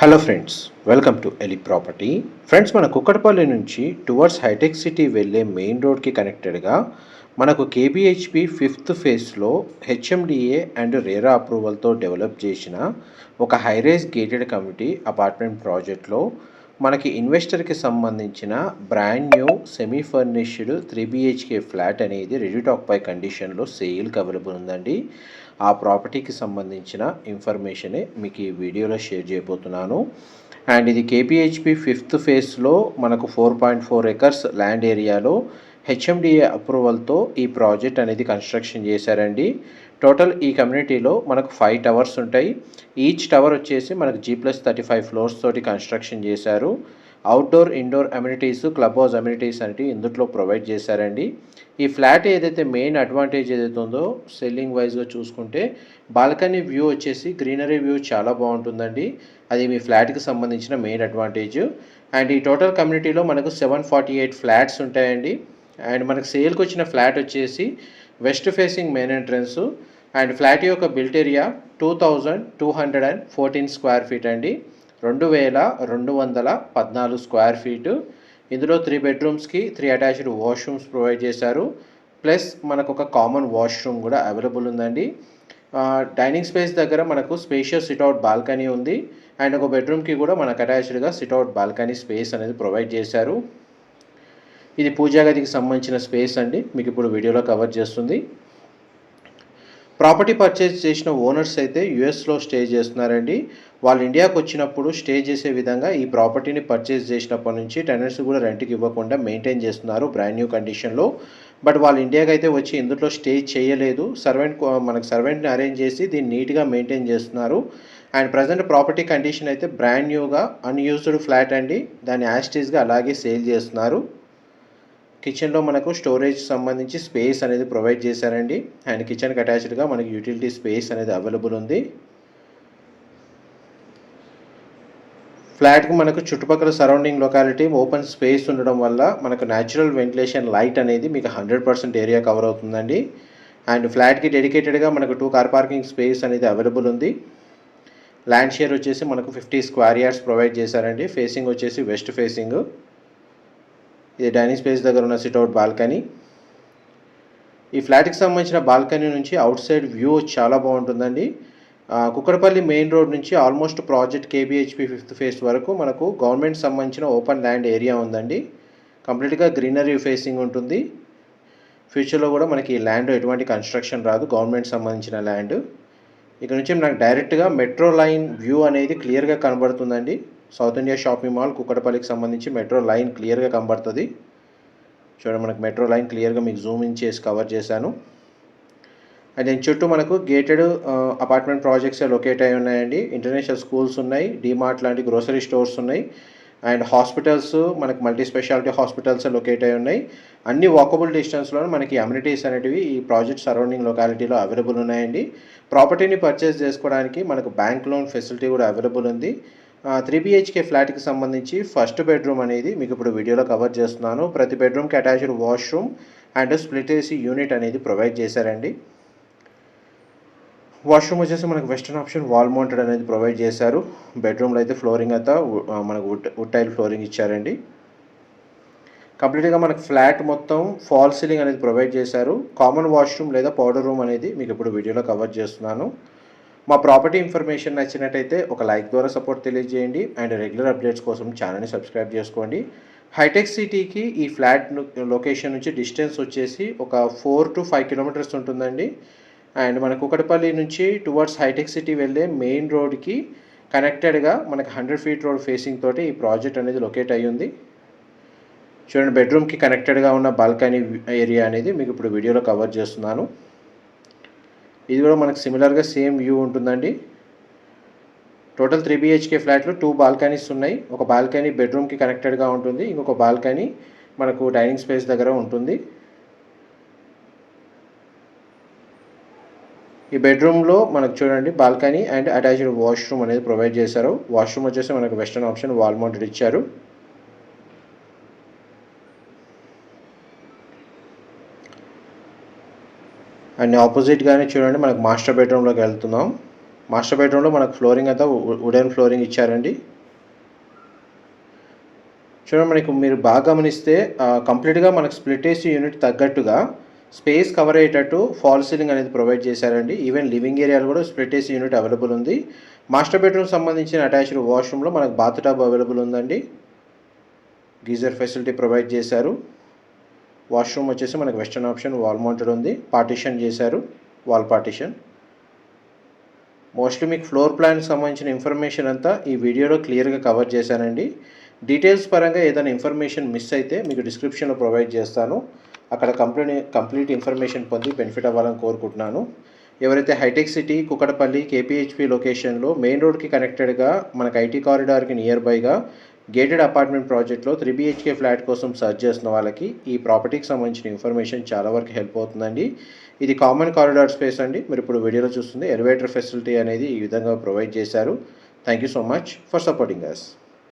Hello friends welcome to Eli property friends మన కుక్కడపల్లి నుంచి towards hitech city వెళ్ళే main రోడ్కి కనెక్టెడ్గా మనకు కేబిహెచ్పి ఫిఫ్త్ ఫేజ్లో హెచ్ఎండిఏ అండ్ రేరా అప్రూవల్తో డెవలప్ చేసిన ఒక హైరేజ్ గేటెడ్ కమ్యూనిటీ అపార్ట్మెంట్ ప్రాజెక్ట్లో మనకి ఇన్వెస్టర్కి సంబంధించిన brand new semi furnished three BHK flat అనేది రెడీ టాక్ పై కండిషన్లో సేల్కి అవైలబుల్ ఉందండి. ఆ ప్రాపర్టీకి సంబంధించిన ఇన్ఫర్మేషనే మీకు ఈ వీడియోలో షేర్ చేయబోతున్నాను. అండ్ ఇది కేపీహెచ్పి ఫిఫ్త్ ఫేజ్లో మనకు four point four acres land ఏరియాలో హెచ్ఎండిఏ అప్రూవల్తో ఈ ప్రాజెక్ట్ అనేది కన్స్ట్రక్షన్ చేశారండి. టోటల్ ఈ కమ్యూనిటీలో మనకు ఫైవ్ టవర్స్ ఉంటాయి. ఈచ్ టవర్ వచ్చేసి మనకు G plus thirty five floors తోటి కన్స్ట్రక్షన్ చేశారు. Outdoor indoor amenities club house amenities అనేవి ఇందులో ప్రొవైడ్ చేశారండి. ఈ ఫ్లాట్ ఏదైతే మెయిన్ అడ్వాంటేజ్ ఏదైతే ఉందో సెల్లింగ్ వైజ్గా చూసుకుంటే బాల్కనీ వ్యూ వచ్చేసి గ్రీనరీ వ్యూ చాలా బాగుంటుందండి. అది మీ ఫ్లాట్కి సంబంధించిన మెయిన్ అడ్వాంటేజ్ అండ్ ఈ టోటల్ కమ్యూనిటీలో మనకు సెవెన్ ఫార్టీ ఎయిట్ ఫ్లాట్స్ ఉంటాయండి. అండ్ మనకు సేల్కి వచ్చిన ఫ్లాట్ వచ్చేసి west facing main entrance and flat యొక్క built area two thousand two hundred and fourteen square feet అండి. రెండు వేల రెండు వందల పద్నాలుగు స్క్వేర్ ఫీటు. ఇందులో త్రీ బెడ్రూమ్స్కి త్రీ అటాచ్డ్ వాష్రూమ్స్ ప్రొవైడ్ చేశారు. ప్లస్ మనకు ఒక కామన్ వాష్రూమ్ కూడా అవైలబుల్ ఉందండి. డైనింగ్ స్పేస్ దగ్గర మనకు స్పేషియస్ సిట్అవుట్ బాల్కనీ ఉంది. అండ్ ఒక బెడ్రూమ్కి కూడా మనకు అటాచ్డ్గా సిట్అవుట్ బాల్కనీ స్పేస్ అనేది ప్రొవైడ్ చేశారు. ఇది పూజా గదికి సంబంధించిన స్పేస్ అండి. మీకు ఇప్పుడు వీడియోలో కవర్ చేస్తుంది. ప్రాపర్టీ పర్చేస్ చేసిన ఓనర్స్ అయితే యుఎస్లో స్టే చేస్తున్నారండి. వాళ్ళు ఇండియాకి వచ్చినప్పుడు స్టే చేసే విధంగా ఈ ప్రాపర్టీని పర్చేస్ చేసినప్పటి నుంచి టెనెంట్స్ కూడా రెంట్కి ఇవ్వకుండా మెయింటైన్ చేస్తున్నారు బ్రాండ్ న్యూ కండిషన్లో బట్ వాళ్ళు ఇండియాకి అయితే వచ్చి ఇందులో స్టే చేయలేదు. సర్వెంట్ మనకు సర్వెంట్ని అరేంజ్ చేసి దీన్ని నీట్గా మెయింటైన్ చేస్తున్నారు. అండ్ ప్రజెంట్ ప్రాపర్టీ కండిషన్ అయితే బ్రాండ్ న్యూగా అన్యూజ్డ్ ఫ్లాట్ అండి. దాన్ని యాస్టీస్గా అలాగే సేల్ చేస్తున్నారు. కిచెన్లో మనకు స్టోరేజ్ సంబంధించి స్పేస్ అనేది ప్రొవైడ్ చేశారండి. అండ్ కిచెన్కి అటాచ్డ్గా మనకి యూటిలిటీ స్పేస్ అనేది అవైలబుల్ ఉంది. ఫ్లాట్కి మనకు చుట్టుపక్కల సరౌండింగ్ లొకాలిటీ ఓపెన్ స్పేస్ ఉండడం వల్ల మనకు న్యాచురల్ వెంటిలేషన్ లైట్ అనేది మీకు హండ్రెడ్ పర్సెంట్ ఏరియా కవర్ అవుతుందండి. అండ్ ఫ్లాట్కి డెడికేటెడ్గా మనకు టూ కార్ పార్కింగ్ స్పేస్ అనేది అవైలబుల్ ఉంది. ల్యాండ్ షేర్ వచ్చేసి మనకు ఫిఫ్టీ స్క్వేర్ యార్డ్స్ ప్రొవైడ్ చేశారండి. ఫేసింగ్ వచ్చేసి వెస్ట్ ఫేసింగ్. ఇది డైనింగ్ స్పేస్ దగ్గర ఉన్న సిట్అవుట్ బాల్కనీ. ఈ ఫ్లాట్కి సంబంధించిన బాల్కనీ నుంచి అవుట్ సైడ్ వ్యూ చాలా బాగుంటుందండి. కుక్కడపల్లి మెయిన్ రోడ్ నుంచి almost project KPHB fifth phase వరకు మనకు గవర్నమెంట్ సంబంధించిన ఓపెన్ ల్యాండ్ ఏరియా ఉందండి. కంప్లీట్గా గ్రీనరీ ఫేసింగ్ ఉంటుంది. ఫ్యూచర్లో కూడా మనకి ఈ ల్యాండ్ ఎటువంటి కన్స్ట్రక్షన్ రాదు గవర్నమెంట్ సంబంధించిన ల్యాండ్ ఇక్కడ నుంచి నాకు డైరెక్ట్గా మెట్రో లైన్ వ్యూ అనేది క్లియర్గా కనబడుతుందండి. సౌత్ ఇండియా షాపింగ్ మాల్ కుక్కడపల్లికి సంబంధించి మెట్రో లైన్ క్లియర్గా కనబడుతుంది. చూడండి మనకు మెట్రో లైన్ క్లియర్గా మీకు జూమ్ ఇన్ చేసి కవర్ చేశాను. అండ్ దీని చుట్టూ మనకు గేటెడ్ అపార్ట్మెంట్ ప్రాజెక్ట్స్ లొకేట్ అయి ఉన్నాయండి. ఇంటర్నేషనల్ స్కూల్స్ ఉన్నాయి డిమార్ట్ లాంటి గ్రోసరీ స్టోర్స్ ఉన్నాయి. అండ్ హాస్పిటల్స్ మనకు మల్టీ స్పెషాలిటీ హాస్పిటల్స్ లొకేట్ అయి ఉన్నాయి. అన్ని వాకబుల్ డిస్టెన్స్లో మనకి అమ్యూనిటీస్ అనేటివి ఈ ప్రాజెక్ట్ సరౌండింగ్ లొకాలిటీలో అవైలబుల్ ఉన్నాయండి. ప్రాపర్టీని పర్చేస్ చేసుకోవడానికి మనకు బ్యాంక్ లోన్ ఫెసిలిటీ కూడా అవైలబుల్ ఉంది. త్రీ బిహెచ్కే ఫ్లాట్కి సంబంధించి ఫస్ట్ బెడ్రూమ్ అనేది మీకు ఇప్పుడు వీడియోలో కవర్ చేస్తున్నాను. ప్రతి బెడ్రూమ్కి attached washroom and split AC unit అనేది ప్రొవైడ్ చేశారండి. వాష్రూమ్ వచ్చేసి మనకు వెస్టర్న్ ఆప్షన్ వాల్ మౌంటెడ్ అనేది ప్రొవైడ్ చేశారు. బెడ్రూమ్లో అయితే ఫ్లోరింగ్ అంతా మనకు వుడ్ వుడ్ టైల్ ఫ్లోరింగ్ ఇచ్చారండి. కంప్లీట్గా మనకు ఫ్లాట్ మొత్తం ఫాల్ సీలింగ్ అనేది ప్రొవైడ్ చేశారు. కామన్ వాష్రూమ్ లేదా పౌడర్ రూమ్ అనేది మీకు ఇప్పుడు వీడియోలో కవర్ చేస్తున్నాను. మా ప్రాపర్టీ ఇన్ఫర్మేషన్ నచ్చినట్టయితే ఒక లైక్ ద్వారా సపోర్ట్ తెలియజేయండి అండ్ రెగ్యులర్ అప్డేట్స్ కోసం ఛానల్ని సబ్స్క్రైబ్ చేసుకోండి. హైటెక్ సిటీకి ఈ ఫ్లాట్ లొకేషన్ నుంచి డిస్టెన్స్ వచ్చేసి ఒక ఫోర్ టు ఫైవ్ కిలోమీటర్స్ ఉంటుందండి. అండ్ మన కుకటపల్లి నుంచి టువర్డ్స్ హైటెక్ సిటీ వెళ్ళే మెయిన్ రోడ్కి కనెక్టెడ్గా మనకి హండ్రెడ్ ఫీట్ రోడ్ ఫేసింగ్ తోటి ఈ ప్రాజెక్ట్ అనేది లొకేట్ అయ్యింది. చూడండి బెడ్రూమ్కి కనెక్టెడ్గా ఉన్న బాల్కనీ ఏరియా అనేది మీకు ఇప్పుడు వీడియోలో కవర్ చేస్తున్నాను. ఇది కూడా మనకు సిమిలర్గా సేమ్ వ్యూ ఉంటుందండి. టోటల్ త్రీ బిహెచ్కే ఫ్లాట్లో టూ బాల్కనీస్ ఉన్నాయి. ఒక బాల్కనీ బెడ్రూమ్కి కనెక్టెడ్గా ఉంటుంది. ఇంకొక బాల్కనీ మనకు డైనింగ్ స్పేస్ దగ్గర ఉంటుంది. ఈ బెడ్రూమ్లో మనకు చూడండి బాల్కనీ అండ్ అటాచ్డ్ వాష్రూమ్ అనేది ప్రొవైడ్ చేశారు. వాష్రూమ్ వచ్చేసి మనకు వెస్టర్న్ ఆప్షన్ వాల్ మౌంటెడ్ ఇచ్చారు. అండ్ ఆపోజిట్గానే చూడండి మనకు మాస్టర్ బెడ్రూమ్లోకి వెళ్తున్నాం. మాస్టర్ బెడ్రూమ్లో మనకు ఫ్లోరింగ్ అంతా వుడెన్ ఫ్లోరింగ్ ఇచ్చారండి. చూడండి మనకు మీరు బాగా గమనిస్తే కంప్లీట్గా మనకు స్ప్లిట్ ఏసీ యూనిట్ తగ్గట్టుగా స్పేస్ కవర్ అయ్యేటట్టు ఫాల్ సీలింగ్ అనేది ప్రొవైడ్ చేశారండి. ఈవెన్ లివింగ్ ఏరియాలో కూడా స్ప్లిట్ ఏసీ యూనిట్ అవైలబుల్ ఉంది. మాస్టర్ బెడ్రూమ్ సంబంధించిన అటాచ్డ్ వాష్రూమ్లో మనకు బాత్ టబ్ అవైలబుల్ ఉందండి. గీజర్ ఫెసిలిటీ ప్రొవైడ్ చేశారు. వాష్రూమ్ వచ్చేసి మనకు వెస్టర్న్ ఆప్షన్ వాల్ మౌంటెడ్ ఉంది. పార్టిషన్ చేశారు వాల్ పార్టిషన్. మోస్ట్లీ మీకు ఫ్లోర్ ప్లాన్కి సంబంధించిన ఇన్ఫర్మేషన్ అంతా ఈ వీడియోలో క్లియర్గా కవర్ చేశానండి. డీటెయిల్స్ పరంగా ఏదైనా ఇన్ఫర్మేషన్ మిస్ అయితే మీకు డిస్క్రిప్షన్లో ప్రొవైడ్ చేస్తాను. అక్కడ కంప్లీట్ కంప్లీట్ ఇన్ఫర్మేషన్ పొంది బెనిఫిట్ అవ్వాలని కోరుకుంటున్నాను. ఎవరైతే హైటెక్ సిటీ కుకటపల్లి కేపీహెచ్పి లొకేషన్లో మెయిన్ రోడ్కి కనెక్టెడ్గా మనకు ఐటీ కారిడార్కి నియర్ బైగా గేటెడ్ అపార్ట్మెంట్ ప్రాజెక్ట్లో త్రీ బిహెచ్కే ఫ్లాట్ కోసం సర్చ్ చేస్తున్న వాళ్ళకి ఈ ప్రాపర్టీకి సంబంధించిన ఇన్ఫర్మేషన్ చాలా వరకు హెల్ప్ అవుతుందండి. ఇది కామన్ కారిడార్ స్పేస్ అండి. మీరు ఇప్పుడు వీడియోలో చూస్తుంది ఎలివేటర్ ఫెసిలిటీ అనేది ఈ విధంగా ప్రొవైడ్ చేశారు. Thank you so much for supporting us